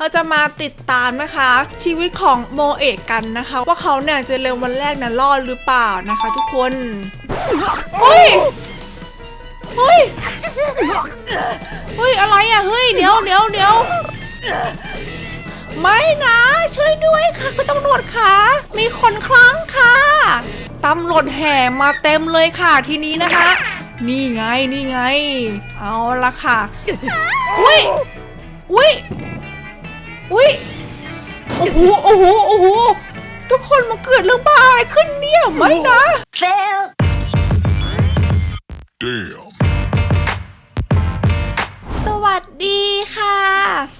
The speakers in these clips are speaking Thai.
เราจะมาติดตามนะคะ ชีวิตของโมเอะกันนะคะ ว่าเขาเนี่ยจะเร็ววันแรกนี่ยรอดหรือเปล่านะคะ ทุกคนเฮ้ยเฮ้ยเฮ้ยอะไรอะเฮ้ยเดี๋ยวเดี๋ยวเดี๋ยวไม่นะ ช่วยด้วยค่ะคุณตำรวจค่ะมีคนคลั่งค่ะตำรวจแห่มาเต็มเลยค่ะทีนี้นะคะ นี่ไงนี่ไง เอาละค่ะอุ้ยอุ้ย อุ้ยโอ้โหโอ้โหโอ้โหทุกคนมาเกิดเรื่องบ้าอะไรขึ้นเนี่ยไม่นะ Fail. Damn. สวัสดีค่ะ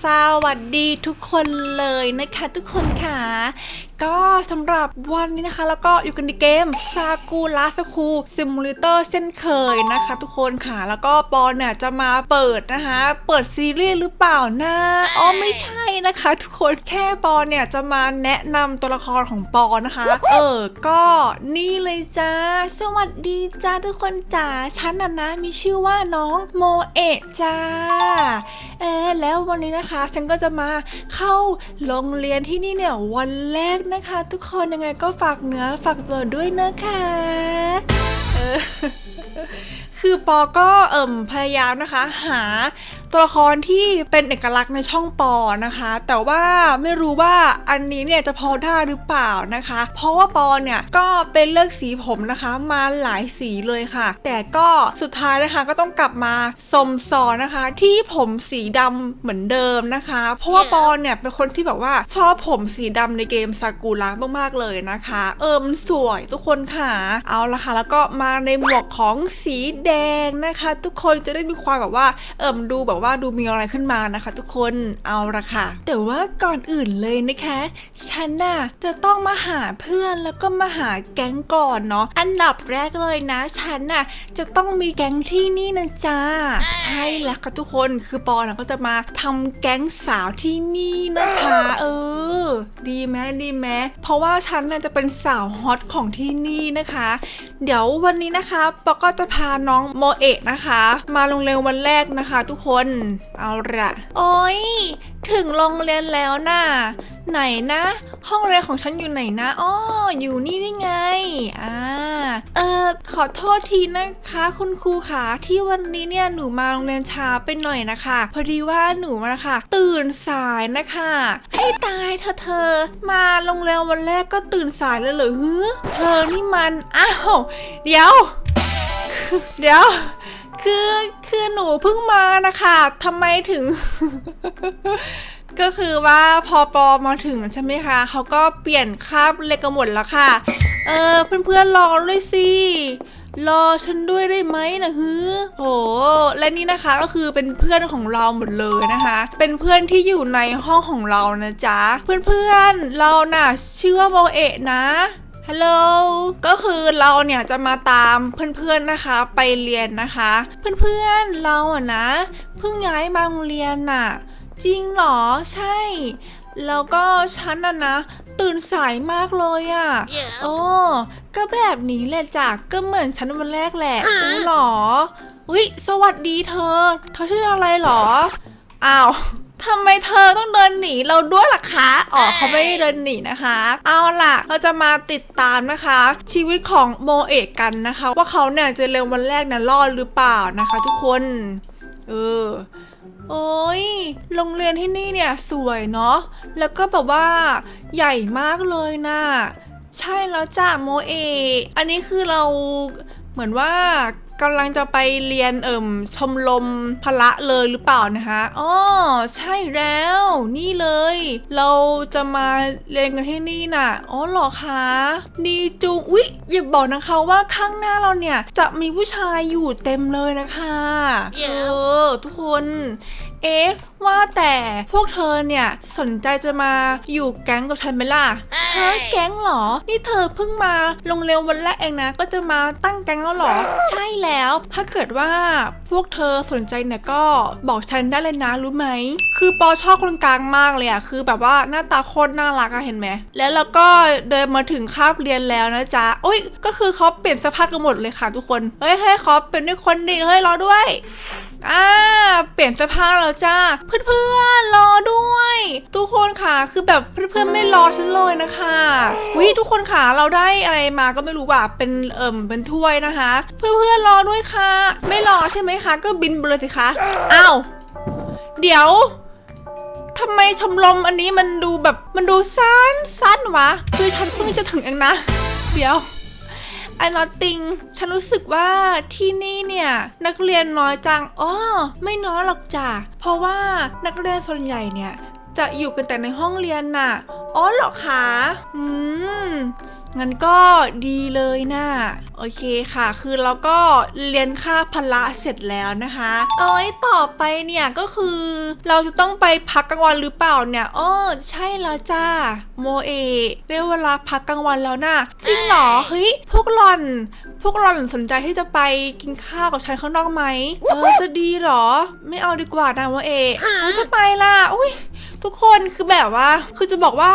สวัสดีทุกคนเลยนะคะทุกคนค่ะก็สำหรับวันนี้นะคะ แล้วก็อยู่กันในเกมซากูราสคูซิมูเลเตอร์เช่นเคยนะคะ ทุกคนค่ะ แล้วก็ปอนเนี่ยจะมาเปิดนะคะ เปิดซีรีส์หรือเปล่านะอ๋อไม่ใช่นะคะ ทุกคนแค่ปอนเนี่ยจะมาแนะนำตัวละครของปอนนะคะ เออ ก็นี่เลยจ้าสวัสดีจ้าทุกคนจ๋าฉันน่ะนะมีชื่อว่าน้องโมเอะจ้าเออแล้ววันนี้นะคะ ฉันก็จะมาเข้าโรงเรียนที่นี่เนี่ยวันแรกนะคะ ทุกคนยังไงก็ฝากเนื้อฝากตัวด้วยนะคะคือปอก็เอิ่มพยายามนะคะ หาตัวละครที่เป็นเอกลักษณ์ในช่องปอนะคะ แต่ว่าไม่รู้ว่าอันนี้เนี่ยจะพอได้หรือเปล่านะคะ เพราะว่าปอเนี่ยก็เป็นเลือกสีผมนะคะ มาหลายสีเลยค่ะ แต่ก็สุดท้ายนะคะก็ต้องกลับมาสมสอนนะคะ ที่ผมสีดำเหมือนเดิมนะคะ เพราะว่าปอเนี่ยเป็นคนที่แบบว่าชอบผมสีดำในเกมซากุระมากๆเลยนะคะ เออมันสวยทุกคนค่ะ เอาละค่ะแล้วก็มาในหมวกของสีแดงนะคะ ทุกคนจะได้มีความแบบว่าเอิมดูแบบว่าดูมีอะไรขึ้นมานะคะ ทุกคนเอาละค่ะแต่ว่าก่อนอื่นเลยนะคะ ฉันน่ะจะต้องมาหาเพื่อนแล้วก็มาหาแก๊งก่อนเนาะอันดับแรกเลยนะ ฉันน่ะจะต้องมีแก๊งที่นี่นะจ๊ะใช่แล้วค่ะทุกคนคือปอนะก็จะมาทำแก๊งสาวที่นี่นะคะ เออ ดีไหมดีไหมเพราะว่าฉันน่ะจะเป็นสาวฮอตของที่นี่นะคะ เดี๋ยววันนี้นะคะปอก็จะพาน้องโมเอะนะคะ มาโรงเรียนวันแรกนะคะ ทุกคนเอาละโอ้ยถึงโรงเรียนแล้วน่ะไหนนะ ห้องเรียนของฉันอยู่ไหนนะอ้ออยู่นี่นี่ไงอ่าเออขอโทษทีนะคะ คุณครูขาที่วันนี้เนี่ยหนูมาโรงเรียนช้าไปหน่อยนะคะ พอดีว่าหนูนะคะ ตื่นสายนะคะ ให้ตายเธอเธอ มาโรงเรียนวันแรกก็ตื่นสายเลยเหรอฮึเธอนี่มันอ้าวเดี๋ยว เดี๋ยว คือคือหนูเพิ่งมานะคะทำไมถึง ก็คือว่าพอปอมาถึงใช่ไหมคะเขาก็เปลี่ยนคาบเล็กกันหมดแล้วค่ะ เออเพื่อนๆรอด้วยสิรอฉันด้วยได้ไหมนะฮึโหและนี่นะคะก็คือเป็นเพื่อนของเราหมดเลยนะคะ เป็นเพื่อนที่อยู่ในห้องของเรานะจ๊ะ เพื่อนๆ เราน่ะชื่อว่าโมเอะนะ ฮัลโหล ก็คือเราเนี่ยจะมาตามเพื่อนๆนะคะ ไปเรียนนะคะ เพื่อนๆเราอะนะเพิ่งย้ายมาโรงเรียนน่ะ จริงเหรอ ใช่ แล้วก็ฉันอะนะ ตื่นสายมากเลยอะ Yeah. โอ้ก็แบบนี้แหละจ้ะก็เหมือนฉันวันแรกแหละอู้หรออุ้ยสวัสดีเธอ เธอชื่ออะไรหรอ อ้าว ทำไมเธอต้องเดินหนีเราด้วยล่ะคะอ๋อเขาไม่ได้เดินหนีนะคะ เอาล่ะ เราจะมาติดตามนะคะ ชีวิตของโมเอะกันนะคะ ว่าเขาเนี่ยจะเร็ววันแรกเนี่ยรอดหรือเปล่านะคะ ทุกคน เออโอ้ย โรงเรียนที่นี่เนี่ยสวยเนาะ แล้วก็แบบว่าใหญ่มากเลยนะ่ะ ใช่แล้วจ้ะโมเอะอันนี้คือเราเหมือนว่า กำลังจะไปเรียนเอิ่มชมรมพละเลยหรือเปล่านะคะอ๋อใช่แล้ว นี่เลย เราจะมาเรียนกันที่นี่น่ะอ๋อเหรอคะดีจุงอุ๊ยอย่าบอกนะคะว่าข้างหน้าเราเนี่ยจะมีผู้ชายอยู่เต็มเลยนะคะเดี๋เอยวอทุกคน เอ๊ะ ว่าแต่พวกเธอเนี่ยสนใจจะมาอยู่แก๊งกับฉันไหมล่ะฮะแก๊งเหรอ นี่เธอเพิ่งมาโรงเรียนวันแรกเองนะ ก็จะมาตั้งแก๊งแล้วเหรอ ใช่แล้ว ถ้าเกิดว่าพวกเธอสนใจเนี่ยก็บอกฉันได้เลยนะรู้ไหม คือปอชอบคนกลางมากเลยอะคือแบบว่าหน้าตาโคตรน่ารักอะเห็นไหม แล้วเราก็เดินมาถึงคาบเรียนแล้วนะจ๊ะโอ้ยก็คือเขาเปลี่ยนเสภาพกันหมดเลยค่ะทุกคน เฮ้ยเฮ้ยขอเป็นด้วยคนดีเฮ้ยรอด้วยอ่าเปลี่ยนเสื้อผ้าแล้วจ้า เพื่อนๆรอด้วย ทุกคนค่ะคือแบบเพื่อนๆไม่รอฉันเลยนะคะวิทุกคนค่ะเราได้อะไรมาก็ไม่รู้ว่าเป็นเอิ่มเป็นถ้วยนะคะ เพื่อนๆรอด้วยค่ะ ไม่รอใช่ไหมคะ ก็บินไปเลยสิคะอ้าวเดี๋ยวทำไมชมรมอันนี้มันดูแบบมันดูสั้นสั้นวะ คือฉันเพิ่งจะถึงเองนะ เดี๋ยว ไอ้นอตติงฉันรู้สึกว่าที่นี่เนี่ยนักเรียนน้อยจังอ๋อไม่น้อยหรอกจ้ะเพราะว่านักเรียนส่วนใหญ่เนี่ยจะอยู่กันแต่ในห้องเรียนน่ะอ๋อหรอคะอืมงั้นก็ดีเลยนะโอเคค่ะ คือเราก็เรียนค่าพละเสร็จแล้วนะคะเอ้ยต่อไปเนี่ยก็คือเราจะต้องไปพักกลางวันหรือเปล่าเนี่ยอ้อใช่แล้วจ้าโมเอได้เวลาพักกลางวันแล้วนะจริงเหรอเฮ้ยพวกหล่อน พวกหล่อนสนใจที่จะไปกินข้าวกับฉันข้างนอกไหมเออจะดีเหรอ ไม่เอาดีกว่านะโมเอเอ้ยทำไมล่ะอุ้ยทุกคนคือแบบว่า คือจะบอกว่า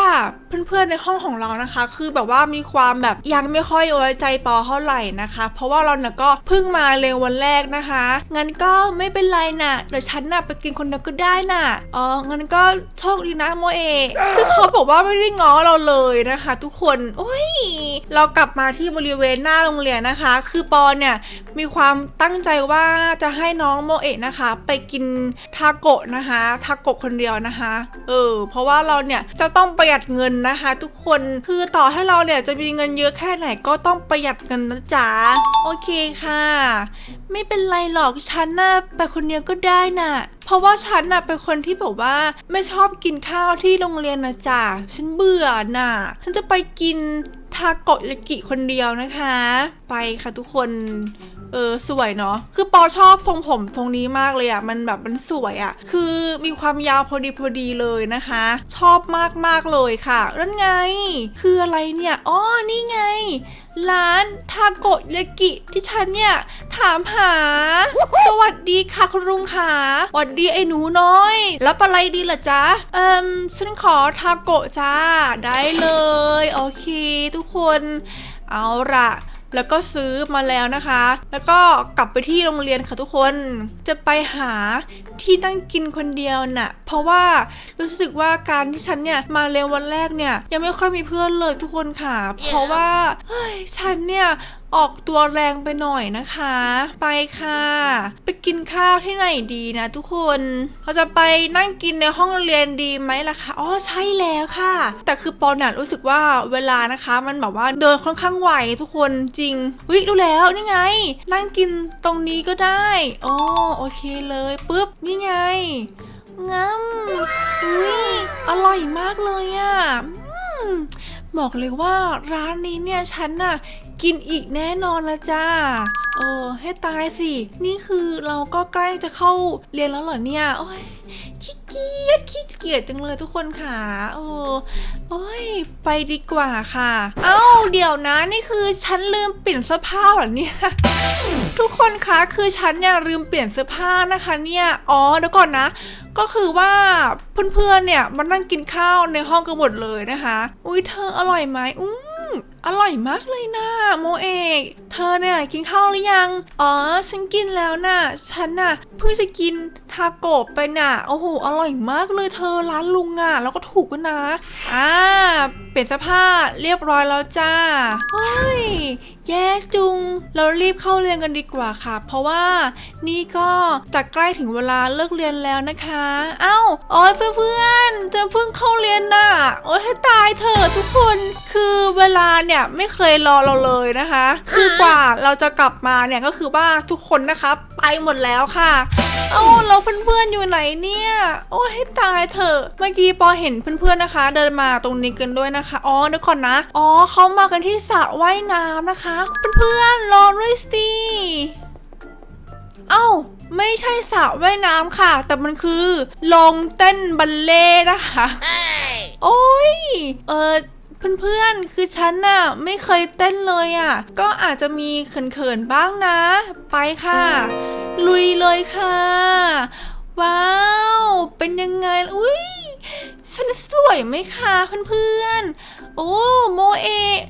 เพื่อนๆในห้องของเรานะคะ คือแบบว่ามีความแบบยังไม่ค่อยไว้ใจปอเท่าไหร่นะคะ เพราะว่าเราเนี่ยก็เพิ่งมาเร็ววันแรกนะคะ งั้นก็ไม่เป็นไรนะเดี๋ยวฉันน่ะไปกินคนเดียวก็ได้น่ะอ๋องั้นก็โชคดีนะโมเอคือเขาบอกว่าไม่ได้ง้อเราเลยนะคะ ทุกคนโอ้ยเรากลับมาที่บริเวณหน้าโรงเรียนนะคะ คือปอเนี่ยมีความตั้งใจว่าจะให้น้องโมเอะนะคะ ไปกินทาโกะนะคะทาโกะคนเดียวนะคะ เออ เพราะว่าเราเนี่ยจะต้องประหยัดเงินนะคะ ทุกคนคือต่อให้เราเนี่ยจะมีเงินเยอะแค่ไหนก็ต้องประหยัดเงินนะจ๊ะ โอเคค่ะ ไม่เป็นไรหรอกฉันน่ะไปคนเดียวก็ได้น่ะ เพราะว่าฉันน่ะเป็นคนที่บอกว่าไม่ชอบกินข้าวที่โรงเรียนนะจ๊ะ ฉันเบื่อน่ะ ฉันจะไปกินทาโกยากิคนเดียวนะคะ ไปค่ะทุกคน เออสวยเนาะคือปอชอบทรงผมทรงนี้มากเลยอะ่ะมันแบบมันสวยอะ่ะคือมีความยาวพอดีพอดีเลยนะคะ ชอบมากมากเลยค่ะนั่นไง คืออะไรเนี่ยอ๋อนี่ไง ร้านทาโกยากิที่ฉันเนี่ยถามหา สวัสดีค่ะคุณลุงค่ะสวัสดีไอ้หนูน้อย รับอะไรดีล่ะจ๊ะเอิมฉันขอทาโกะจ้าได้เลย โอเค ทุกคน เอาละ แล้วก็ซื้อมาแล้วนะคะ แล้วก็กลับไปที่โรงเรียนค่ะทุกคน จะไปหาที่นั่งกินคนเดียวน่ะ เพราะว่ารู้สึกว่าการที่ฉันเนี่ยมาเร็ววันแรกเนี่ยยังไม่ค่อยมีเพื่อนเลยทุกคนค่ะ เพราะว่าเฮ้ยฉันเนี่ย ออกตัวแรงไปหน่อยนะคะ ไปค่ะ ไปกินข้าวที่ไหนดีนะทุกคนเราจะไปนั่งกินในห้องเรียนดีไหมล่ะคะอ๋อใช่แล้วค่ะ แต่คือปอนเนี่ยรู้สึกว่าเวลานะคะ มันแบบว่าเดินค่อนข้างไวทุกคนจริงวิดูแล้วนี่ไง นั่งกินตรงนี้ก็ได้อ๋อโอเคเลยปุ๊บนี่ไงงั้มอุ้ยอร่อยมากเลยอะ่ะ บอกเลยว่าร้านนี้เนี่ยฉันน่ะกินอีกแน่นอนละจ้าเออให้ตายสิ นี่คือเราก็ใกล้จะเข้าเรียนแล้วเหรอเนี่ย โอ้ยขี้ เกียจขี้เกียจจังเลยทุกคนค่ะ โอ้โอ้ย ไปดีกว่าค่ะ เอ้า เดี๋ยวนะ นี่คือฉันลืมเปลี่ยนเสื้อผ้าเหรอเนี่ย ทุกคนคะ คือฉันเนี่ยลืมเปลี่ยนเสื้อผ้านะคะเนี่ย อ๋อ เดี๋ยวก่อนนะ ก็คือว่าเพื่อนๆ เนี่ยมานั่งกินข้าวในห้องกันหมดเลยนะคะ อุ้ยเธออร่อยไหมอืม อร่อยมากเลยนะโมเอก เธอเนี่ยกินข้าวหรือยัง อ๋อ ฉันกินแล้วน่ะ ฉันน่ะเพิ่งจะกินทาโกะไปน่ะ โอ้โห อร่อยมากเลยเธอร้านลุงอะ แล้วก็ถูกกันนะ อ่า เปลี่ยนเสื้อผ้าเรียบร้อยแล้วจ้า เฮ้ย แย่จุง เรารีบเข้าเรียนกันดีกว่าค่ะ เพราะว่านี่ก็จะใกล้ถึงเวลาเลิกเรียนแล้วนะคะ เอ้าโอ้ยเพื่อนๆจะเพิ่งเข้าเรียนน่ะ โอ้ยให้ตายเถอะทุกคน คือเวลาเนี่ยไม่เคยรอเราเลยนะคะ คือกว่าเราจะกลับมาเนี่ยก็คือว่าทุกคนนะคะไปหมดแล้วค่ะเอ้าเราเพื่อนๆอยู่ไหนเนี่ย โอ้ยให้ตายเถอะ เมื่อกี้ปอเห็นเพื่อนๆนะคะ เดินมาตรงนี้กันด้วยนะคะ อ๋อเดี๋ยวก่อนนะ อ๋อเขามากันที่สระว่ายน้ำนะคะ เพื่อนๆรอด้วยสิเอ้าไม่ใช่สระว่ายน้ำค่ะ แต่มันคือลงเต้นบัลเล่ต์นะคะ โอ้ย เออ เพื่อนๆ คือฉันน่ะไม่เคยเต้นเลยอะ ก็อาจจะมีเขินๆบ้างนะ ไปค่ะ ลุยเลยค่ะ ว้าว เป็นยังไง อุ้ยฉันสวยไหมคะเพื่อนๆ โอ้โมเอ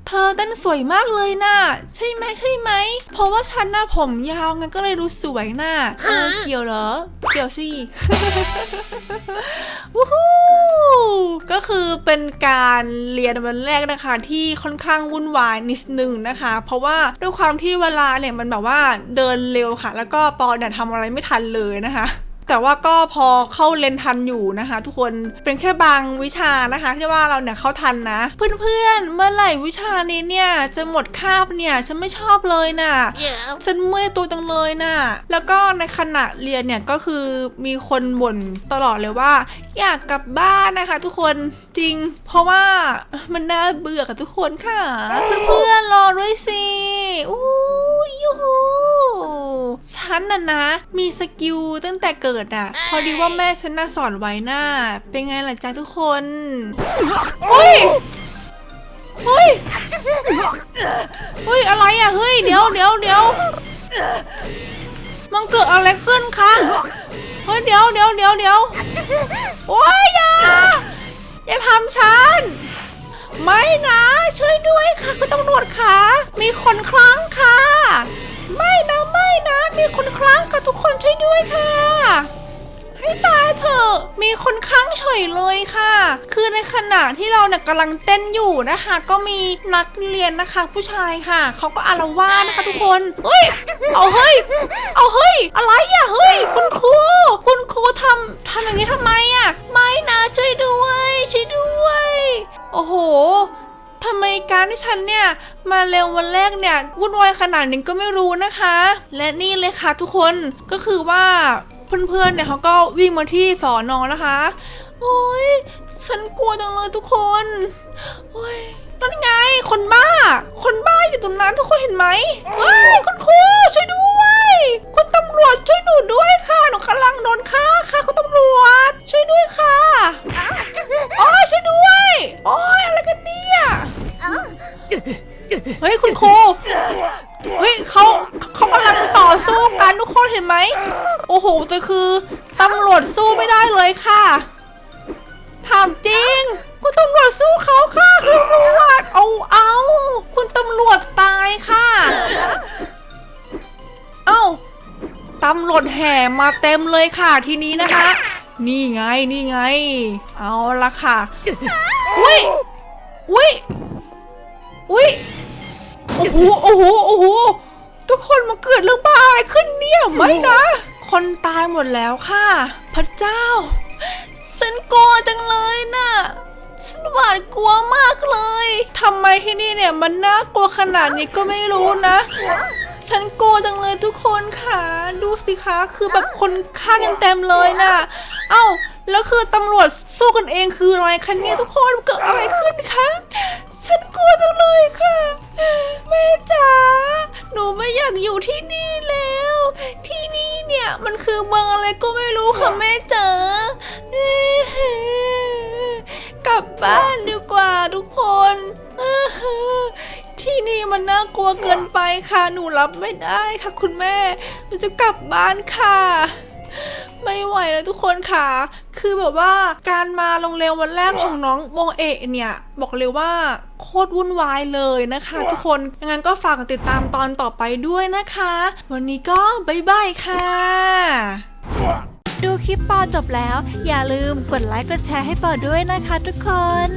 เธอเต้นสวยมากเลยน่ะ ใช่ไหมใช่ไหม เพราะว่าฉันน่ะผมยาวงั้นก็เลยดูสวยน่ะเออเกี่ยวเหรอ เกี่ยวสิ วู้ฮู้ก็คือ เป็นการเรียนวันแรกนะคะ ที่ค่อนข้างวุ่นวายนิดนึงนะคะ เพราะว่าด้วยความที่เวลาเนี่ยมันแบบว่าเดินเร็วค่ะ แล้วก็ปอเนี่ยทำอะไรไม่ทันเลยนะคะ แต่ว่าก็พอเข้าเลนทันอยู่นะคะ ทุกคนเป็นแค่บางวิชานะคะ ที่ว่าเราเนี่ยเข้าทันนะ เพื่อนๆ เมื่อไหร่วิชานี้เนี่ยจะหมดคาบเนี่ยฉันไม่ชอบเลยน่ะ Yeah. ฉันเมื่อยตัวจังเลยน่ะแล้วก็ในขณะเรียนเนี่ยก็คือมีคนบ่นตลอดเลยว่า อยากกลับบ้านนะคะ ทุกคนจริง เพราะว่ามันน่าเบื่อกับทุกคนค่ะ เพื่อนๆรอด้วยสิอู้ยูฮูฉันน่ะนะ มีสกิลตั้งแต่เกิดอะพอดีว่าแม่ฉันน่ะสอนไว้น่ะเป็นไงล่ะจ๊ะทุกคนเฮ้ยเฮ้ยเฮ้ยอะไรอะเฮ้ยเดี๋ยวเดี๋ยวเดี๋ยวมันเกิดอะไรขึ้นคะเฮ้ยเดี๋ยวเดี๋ยวเดี๋ยวเดี๋ยวโอ้ยอย่าอย่าทำฉันไม่นะ ช่วยด้วยค่ะคุณตำรวจค่ะมีคนคลั่งค่ะ ไม่นะไม่นะ มีคนคลั่งค่ะทุกคนช่วยด้วยค่ะ ให้ตายเถอะ มีคนข้างเฉยเลยค่ะ คือในขณะที่เราเนี่ยกำลังเต้นอยู่นะคะ ก็มีนักเรียนนะคะ ผู้ชายค่ะเขาก็อารวาสนะคะ ทุกคนเฮ้ยเอาเฮ้ย เอาเฮ้ย อะไรอะเฮ้ย คุณครูคุณครูทำทำอย่างนี้ทำไมอะ ไม่นะช่วยด้วยช่วยด้วย โอ้โห ทำไมการที่ฉันเนี่ยมาเร็ววันแรกเนี่ยวุ่นวายขนาดนี้ก็ไม่รู้นะคะ และนี่เลยค่ะทุกคนก็คือว่าเพื่อนๆเนี่ยเขาก็วิ่งมาที่สอนอนะคะโอ้ยฉันกลัวจังเลยทุกคนโอ้ยนั่นไงคนบ้า คนบ้าอยู่ตรงนั้นทุกคนเห็นไหมเฮ้ยคุณครูช่วยด้วย คุณตำรวจช่วยหนูด้วยค่ะ หนูกำลังโดนฆ่าค่ะ คุณตำรวจ ช่วยด้วยค่ะโอ้ยช่วยด้วย โอ้ยอะไรกันเนี่ยเฮ้ยคุณครูเฮ้ยเขาเขากำลังต่อสู้กันทุกคนเห็นไหมโอ้โหแต่คือตำรวจสู้ไม่ได้เลยค่ะถามจริง คุณตำรวจสู้เขาค่ะคุณตำรวจเอาเอาคุณตำรวจตายค่ะ เอ้าตำรวจแห่มาเต็มเลยค่ะทีนี้นะคะ นี่ไงนี่ไง เอาละค่ะ อุ้ยอุ้ยอุ้ยโอ้โหโอ้โหโอ้โหทุกคนมาเกิดเรื่องบ้าอะไรขึ้นเนี่ยไม่นะ คนตายหมดแล้วค่ะ พระเจ้าฉันกลัวจังเลยน่ะฉันหวาดกลัวมากเลยทำไมที่นี่เนี่ยมันน่ากลัวขนาดนี้ก็ไม่รู้นะ ฉันกลัวจังเลยทุกคนค่ะ ดูสิคะ คือแบบคนฆ่ากันเต็มเลยน่ะ เอ้า แล้วคือตำรวจสู้กันเองคืออะไรคะเนี่ยทุกคนเกิดอะไรขึ้นคะ ฉันกลัวจังเลยค่ะ แม่จ๋า หนูไม่อยากอยู่ที่นี่แล้ว ที่นี่เนี่ยมันคือเมืองอะไรก็ไม่รู้ค่ะแม่จ๋ากลับบ้านดีกว่าทุกคน ที่นี่มันน่ากลัวเกินไปค่ะ หนูรับไม่ได้ค่ะคุณแม่ หนูจะกลับบ้านค่ะ ไม่ไหวแล้วทุกคนค่ะ คือแบบว่าการมาโรงเรียนวันแรกของน้องโมเอะเนี่ย บอกเลยว่าโคตรวุ่นวายเลยนะคะ ทุกคนงั้นก็ฝากติดตามตอนต่อไปด้วยนะคะ วันนี้ก็บ๊ายบายค่ะดูคลิปปอจบแล้ว อย่าลืมกดไลค์กดแชร์ให้ปอด้วยนะคะทุกคน